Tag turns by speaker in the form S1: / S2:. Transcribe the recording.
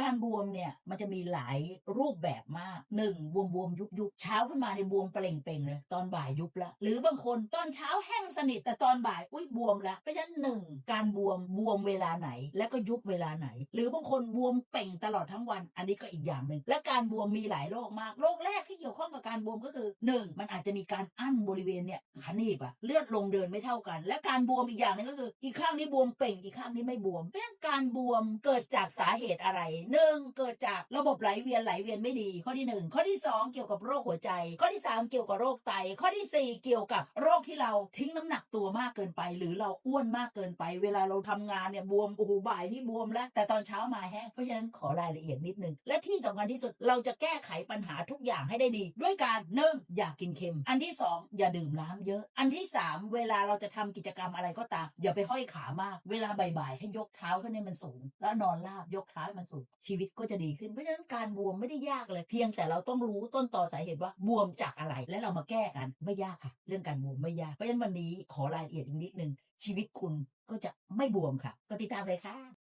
S1: การบวมเนี่ยมันจะมีหลายรูปแบบมากหนึ่งบวมบวมยุบยุบเช้าขึ้นมาในบวมเปล่งเปล่งเลยตอนบ่ายยุบละหรือบางคนตอนเช้าแห้งสนิทแต่ตอนบ่ายอุ้ยบวมละเพราะฉะนั้นหนึ่งการบวมบวมเวลาไหน และก็ยุบเวลาไหน หรือบางคนบวมเป่งตลอดทั้งวัน อันนี้ก็อีกอย่างหนึ่งและการบวมมีหลายโรคมากโรคแรกที่เกี่ยวข้องกับการบวมก็คือหนึ่งมันอาจจะมีการอั้นบริเวณเนี่ยขาหนีบอะเลือดลงเดินไม่เท่ากัน และการบวมอีกอย่างหนึงก็คือ อีกข้างนี้บวมเป่งอีกข้างนี้ไม่บวมเพราะฉะนั้น การบวมเกิดจากสาเหตุอะไรหนึ่งเกิดจากระบบไหลเวียนไหลเวียนไม่ดี ข้อที่หนึ่งข้อที่สองเกี่ยวกับโรคหัวใจ ข้อที่สามเกี่ยวกับโรคไต ข้อที่สี่เกี่ยวกับโรคที่เราทิ้งน้ำหนักตัวมากเกินไป หรือเราอ้วนมากเกินไป เวลาเราทำงานเนี่ยบวมโอ้โหบ่ายนี่บวมแล้ว แต่ตอนเช้ามาแห้งเพราะฉะนั้นขอรายละเอียดนิดนึงและที่สำคัญที่สุดเราจะแก้ไขปัญหาทุกอย่างให้ได้ดี ด้วยการหนึ่งอย่ากินเค็ม อันที่สองอย่าดื่มน้ำเยอะ อันที่สามเวลาเราจะทำกิจกรรมอะไรก็ตามอย่าไปห้อยขามาก เวลาบ่ายๆให้ยกเท้าขึ้นให้มันสูง แล้วนอนราบยกเท้าให้มันสูง ชีวิตก็จะดีขึ้น เพราะฉะนั้นการบวมไม่ได้ยากเลย เพียงแต่เราต้องรู้ต้นตอสาเหตุว่าบวมจากอะไร และเรามาแก้กันไม่ยากค่ะ เรื่องการบวมไม่ยาก เพราะฉะนั้นวันนี้ขอรายละเอียดอีกนิดนึงชีวิตคุณก็จะไม่บวมค่ะ ก็ติดตามเลยค่ะ